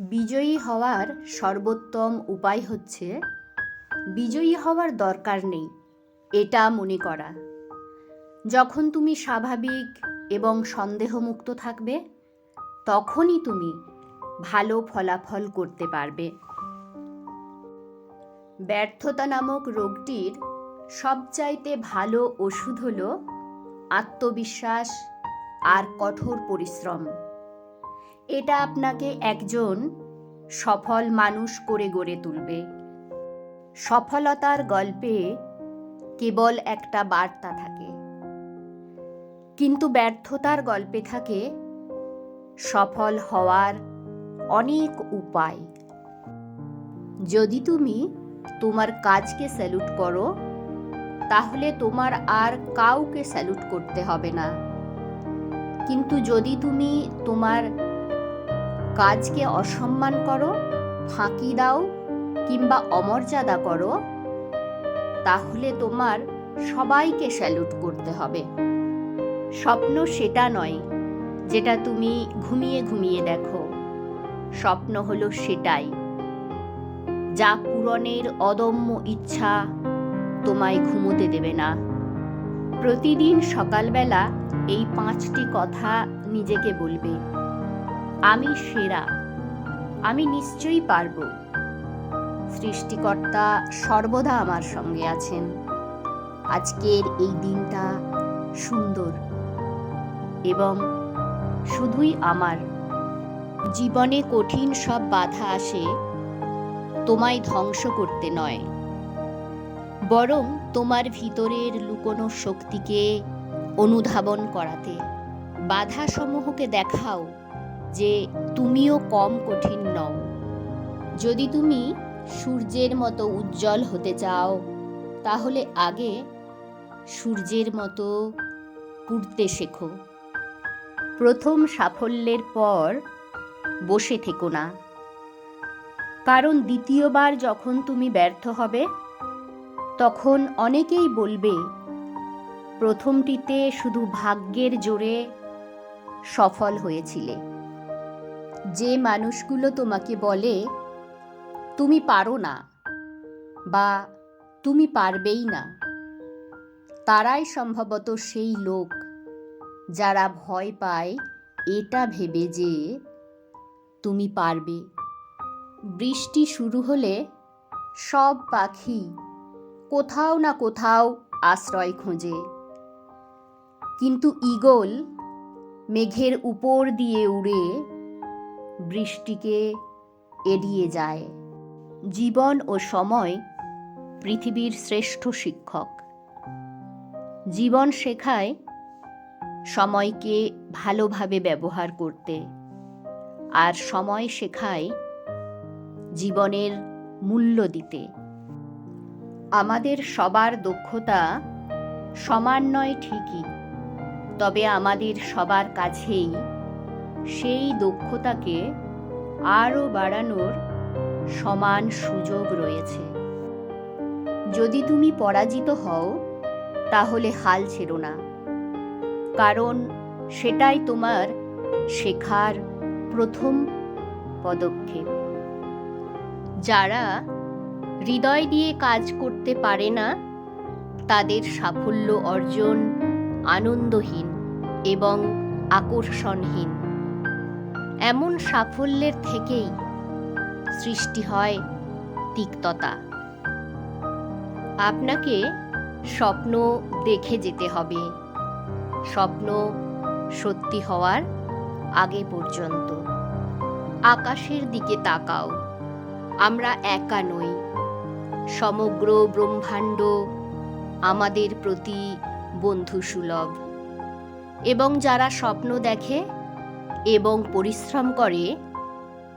বিজয়ী হওয়ার সর্বোত্তম উপায় হচ্ছে, বিজয়ী হওয়ার দরকার নেই, এটা মনে করা। যখন তুমি স্বাভাবিক এবং সন্দেহমুক্ত থাকবে, তখনই তুমি ভালো ফলাফল করতে পারবে। ব্যর্থতা নামক রোগটির সবচাইতে ভালো ওষুধ হল আত্মবিশ্বাস আর কঠোর পরিশ্রম। এটা আপনাকে একজন সফল মানুষ করে গড়ে তুলবে। সফলতার গল্পে কেবল একটা বার্তা থাকে। কিন্তু ব্যর্থতার গল্পে থাকে সফল হওয়ার অনেক উপায়। যদি তুমি তোমার কাজকে স্যালুট করো, তাহলে তোমার আর কাউকে স্যালুট করতে হবে না। কিন্তু যদি তুমি তোমার কাজকে অসম্মান করো, ফাঁকি দাও কিংবা অমর্যাদা করো, তাহলে তোমার সবাইকে স্যালুট করতে হবে। স্বপ্ন সেটা নয় যেটা তুমি ঘুমিয়ে ঘুমিয়ে দেখো। স্বপ্ন হলো সেটাই। যা পূরণের অদম্য ইচ্ছা তোমায় ঘুমোতে দেবে না। প্রতিদিন সকালবেলা এই পাঁচটি কথা নিজেকে বলবে। আমি সেরা। আমি নিশ্চয়ই পারব। সৃষ্টিকর্তা সর্বদা আমার সঙ্গে আছেন। আজকের এই দিনটা সুন্দর এবং শুধুই আমার। জীবনে কঠিন সব বাধা আসে, তোমায় ধ্বংস করতে নয়। বরং তোমার ভিতরের লুকোনো শক্তিকে অনুধাবন করাতে, বাধাসমূহকে দেখাও। যে তুমিও কম কঠিন নও। যদি তুমি সূর্যের মতো উজ্জ্বল হতে চাও, তাহলে আগে সূর্যের মতো পুড়তে শেখো। প্রথম সাফল্যের পর বসে থেকো না। কারণ দ্বিতীয়বার যখন তুমি ব্যর্থ হবে, তখন অনেকেই বলবে, প্রথমটিতে শুধু ভাগ্যের জোরে সফল হয়েছিলে। যে মানুষগুলো তোমাকে বলে, তুমি পারো না বা, তুমি পারবেই না তারাই সম্ভবত সেই লোক যারা ভয় পায় এটা ভেবে যে তুমি পারবে। বৃষ্টি শুরু হলে সব পাখি কোথাও না কোথাও আশ্রয় খোঁজে। কিন্তু ঈগল মেঘের উপর দিয়ে উড়ে বৃষ্টিকে এড়িয়ে যায়। জীবন ও সময় পৃথিবীর শ্রেষ্ঠ শিক্ষক। জীবন শেখায় সময়কে ভালোভাবে ব্যবহার করতে। আর সময় শেখায় জীবনের মূল্য দিতে। আমাদের সবার দক্ষতা সমান নয় ঠিকই, তবে আমাদের সবার কাছেই সেই দক্ষতাকে আরও বাড়ানোর সমান সুযোগ রয়েছে। যদি তুমি পরাজিত হও, তাহলে হাল ছেড়ো না। কারণ সেটাই তোমার শেখার প্রথম পদক্ষেপ। যারা হৃদয় দিয়ে কাজ করতে পারে না, তাদের সাফল্য অর্জন আনন্দহীন এবং আকর্ষণহীন। এমন সাফল্যের থেকেই সৃষ্টি হয় তিক্ততা। আপনাকে স্বপ্ন দেখে যেতে হবে। স্বপ্ন সত্যি হওয়ার আগে পর্যন্ত। আকাশের দিকে তাকাও। আমরা একা নই। সমগ্র ব্রহ্মাণ্ড আমাদের প্রতি বন্ধুসুলভ। এবং যারা স্বপ্ন দেখে এবং পরিশ্রম করে,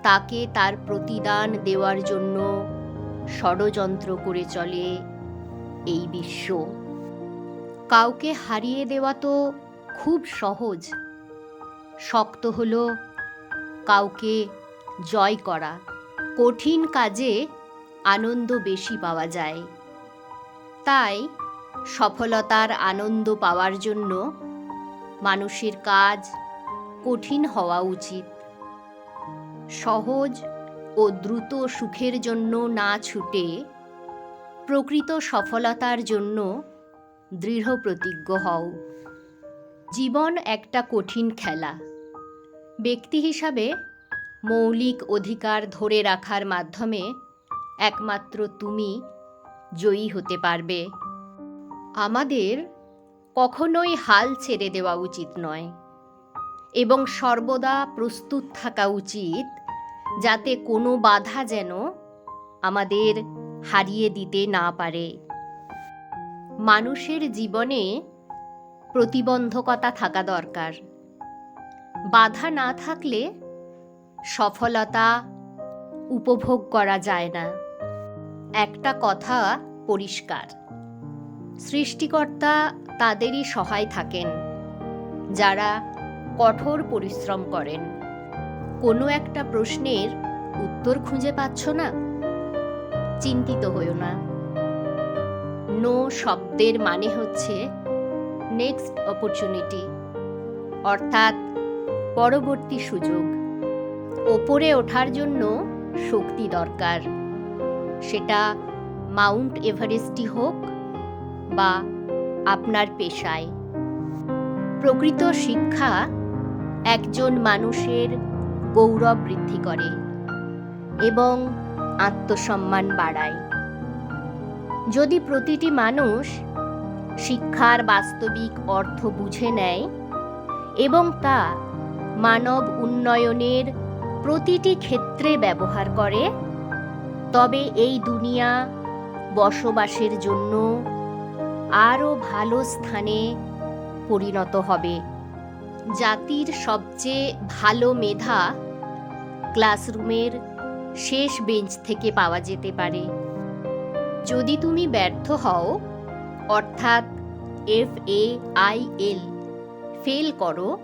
তাকে তার প্রতিদান দেওয়ার জন্য ষড়যন্ত্র করে চলে এই বিশ্ব। কাউকে হারিয়ে দেওয়া তো খুব সহজ। শক্ত হলো কাউকে জয় করা। কঠিন কাজে আনন্দ বেশি পাওয়া যায়। তাই সফলতার আনন্দ পাওয়ার জন্য মানুষের কাজ কঠিন হওয়া উচিত। সহজ ও দ্রুত সুখের জন্য না ছুটে প্রকৃত সফলতার জন্য দৃঢ় প্রতিজ্ঞ হও। জীবন একটা কঠিন খেলা। ব্যক্তি হিসাবে মৌলিক অধিকার ধরে রাখার মাধ্যমে একমাত্র তুমি জয়ী হতে পারবে। আমাদের কখনোই হাল ছেড়ে দেওয়া উচিত নয়। এবং সর্বদা প্রস্তুত থাকা উচিত, যাতে কোনো বাধা যেন আমাদের হারিয়ে দিতে না পারে। মানুষের জীবনে প্রতিবন্ধকতা থাকা দরকার। বাধা না থাকলে সফলতা উপভোগ করা যায় না। একটা কথা পরিষ্কার, সৃষ্টিকর্তা তাদেরই সহায় থাকেন। যারা কঠোর পরিশ্রম করেন। কোনো একটা প্রশ্নের উত্তর খুঁজে পাচ্ছ না? চিন্তিত হইও না। নো শব্দের মানে হচ্ছে নেক্সট অপরচুনিটি, অর্থাৎ পরবর্তী সুযোগ। ওপরে ওঠার জন্য শক্তি দরকার। সেটা মাউন্ট এভারেস্টই হোক বা আপনার পেশায়। প্রকৃত শিক্ষা একজন মানুষের গৌরব বৃদ্ধি করে এবং আত্মসম্মান বাড়ায়। যদি প্রতিটি মানুষ শিক্ষার বাস্তবিক অর্থ বুঝে নেয় এবং তা মানব উন্নয়নের প্রতিটি ক্ষেত্রে ব্যবহার করে, তবে এই দুনিয়া বসবাসের জন্য আরও ভালো স্থানে পরিণত হবে। জাতির সবচেয়ে ভালো মেধা ক্লাসরুমের শেষ বেঞ্চ থেকে পাওয়া যেতে পারে। যদি তুমি ব্যর্থ হও, অর্থাৎ F A I L fail করো,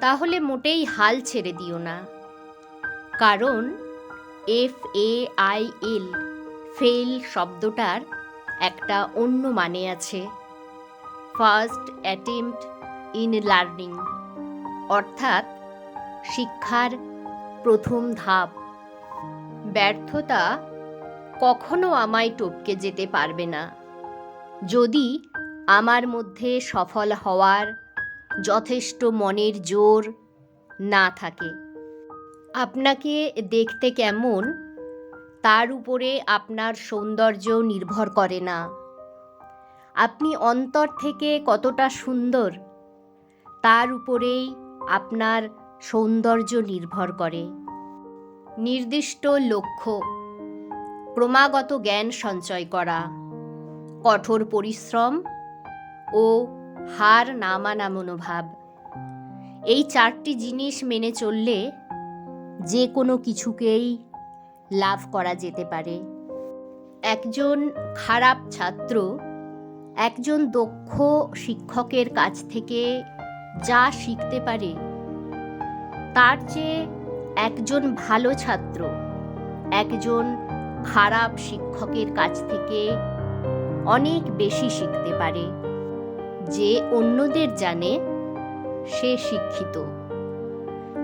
তাহলে মোটেই হাল ছেড়ে দিও না। কারণ F A I L fail শব্দটার একটা অন্য মানে আছে। ফার্স্ট অ্যাটেম্পট ইন লার্নিং অর্থাৎ শিক্ষার প্রথম ধাপ। ব্যর্থতা কখনো আমায় টপকে যেতে পারবে না। যদি আমার মধ্যে সফল হওয়ার যথেষ্ট মনের জোর না থাকে, আপনাকে দেখতে কেমন? তার উপরে আপনার সৌন্দর্য নির্ভর করে না। আপনি অন্তর থেকে কতটা সুন্দর তার উপরেই আপনার সৌন্দর্য নির্ভর করে। নির্দিষ্ট লক্ষ্য, ক্রমাগত জ্ঞান সঞ্চয় করা, কঠোর পরিশ্রম ও হার না মানা মনোভাব। এই চারটি জিনিস মেনে চললে যে কোনো কিছুকেই লাভ করা যেতে পারে। একজন খারাপ ছাত্র একজন দক্ষ শিক্ষকের কাছ থেকে যা শিখতে পারে। তার চেয়ে একজন ভালো ছাত্র, একজন খারাপ শিক্ষকের কাছ থেকে অনেক বেশি শিখতে পারে। যে অন্যদের জানে, সে শিক্ষিত।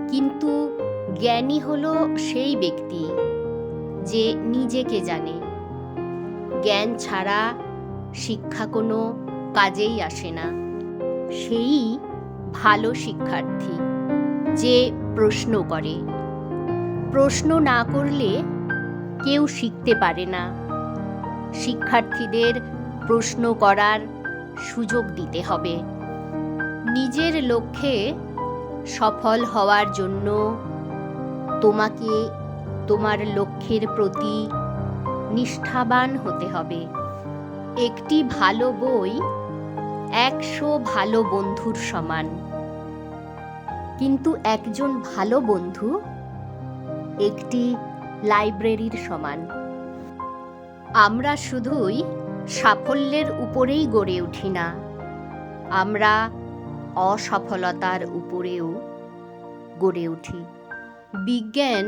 কিন্তু জ্ঞানী হলো সেই ব্যক্তি যে নিজেকে জানে। জ্ঞান ছাড়া শিক্ষা কোনো কাজেই আসে না। সেই ভালো শিক্ষার্থী যে প্রশ্ন করে। প্রশ্ন না করলে কেউ শিখতে পারে না। শিক্ষার্থীদের প্রশ্ন করার সুযোগ দিতে হবে। নিজের লক্ষ্যে সফল হওয়ার জন্য তোমাকে তোমার লক্ষ্যের প্রতি নিষ্ঠাবান হতে হবে। একটি ভালো বই একশো ভালো বন্ধুর সমান। কিন্তু একজন ভালো বন্ধু একটি লাইব্রেরির সমান। আমরা শুধুই সাফল্যের উপরেই গড়ে উঠি না, আমরা অসফলতার উপরেও গড়ে উঠি। বিজ্ঞান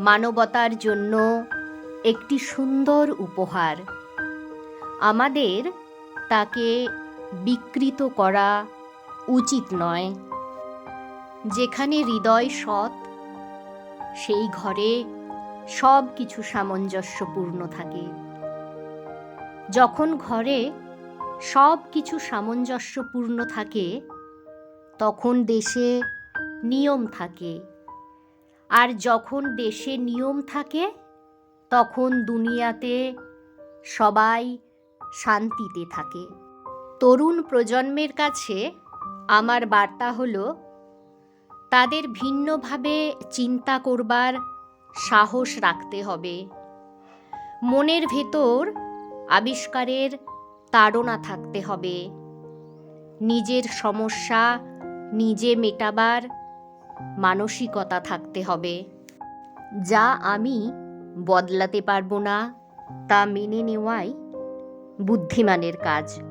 মানবতার জন্য একটি সুন্দর উপহার। আমাদের তাকে বিকৃত করা উচিত নয়। যেখানে হৃদয় সৎ, সেই ঘরে সব কিছু সামঞ্জস্যপূর্ণ থাকে। যখন ঘরে সব কিছু সামঞ্জস্যপূর্ণ থাকে, তখন দেশে নিয়ম থাকে। আর যখন দেশে নিয়ম থাকে, তখন দুনিয়াতে সবাই শান্তিতে থাকে। তরুণ প্রজন্মের কাছে আমার বার্তা হলো তাদের ভিন্নভাবে চিন্তা করবার সাহস রাখতে হবে। মনের ভেতর আবিষ্কারের তাড়না থাকতে হবে। নিজের সমস্যা নিজে মেটাবার মানসিকতা থাকতে হবে। যা আমি বদলাতে পারব না, তা মেনে নেওয়াই বুদ্ধিমানের কাজ।